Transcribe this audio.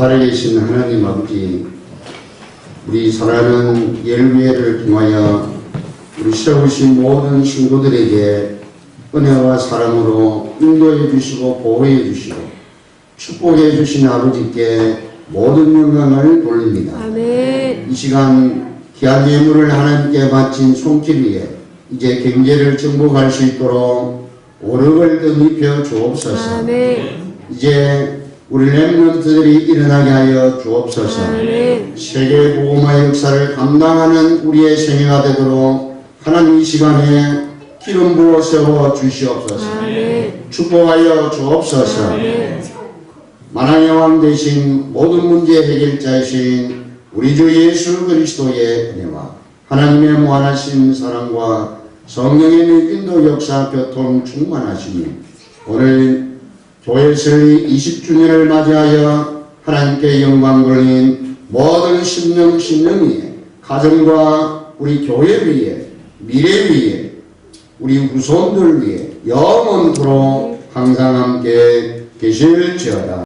살아계신 하나님 아버지, 우리 사랑하는 예루예를 통하여 우리 세우신 모든 신도들에게 은혜와 사랑으로 인도해 주시고 보호해 주시고 축복해 주신 아버지께 모든 영광을 돌립니다. 아멘. 이 시간 귀한 예물을 하나님께 바친 손길 위에 이제 경제를 정복할 수 있도록 오력을 덧입혀 주옵소서. 아멘. 이제 우리 랩런트들이 일어나게 하여 주옵소서. 세계 보호마의 역사를 감당하는 우리의 생애가 되도록 하나님 이 시간에 기름 부어 세워 주시옵소서. 축복하여 주옵소서. 만왕의 왕 대신 모든 문제 해결자이신 우리 주 예수 그리스도의 은혜와 하나님의 무한하신 사랑과 성령의 인도 역사 교통 충만하시니 오늘 교회설 20주년을 맞이하여 하나님께 영광 돌린 모든 심령 심령이 가정과 우리 교회 위에 미래 위에 우리 후손들 위해 영원토록 항상 함께 계실지어다.